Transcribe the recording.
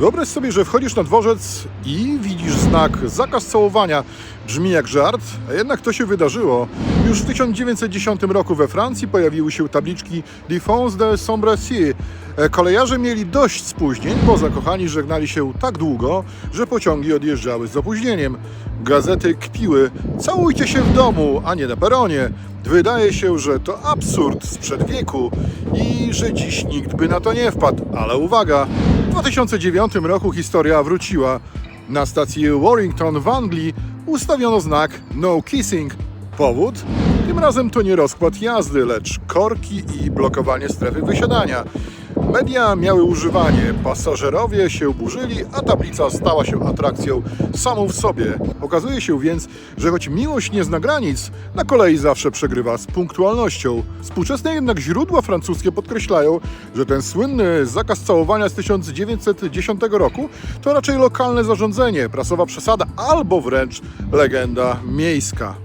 Wyobraź sobie, że wchodzisz na dworzec i widzisz znak zakaz całowania. Brzmi jak żart, a jednak to się wydarzyło. Już w 1910 roku we Francji pojawiły się tabliczki Défense de Sombrecy. E, Kolejarze mieli dość spóźnień, bo zakochani żegnali się tak długo, że pociągi odjeżdżały z opóźnieniem. Gazety kpiły, całujcie się w domu, a nie na peronie. Wydaje się, że to absurd sprzed wieku i że dziś nikt by na to nie wpadł. Ale uwaga, w 2009 roku historia wróciła. Na stacji Warrington w Anglii ustawiono znak No Kissing. Powód? Tym razem to nie rozkład jazdy, lecz korki i blokowanie strefy wysiadania. Media miały używanie, pasażerowie się burzyli, a tablica stała się atrakcją samą w sobie. Okazuje się więc, że choć miłość nie zna granic, na kolei zawsze przegrywa z punktualnością. Współczesne jednak źródła francuskie podkreślają, że ten słynny zakaz całowania z 1910 roku to raczej lokalne zarządzenie, prasowa przesada albo wręcz legenda miejska.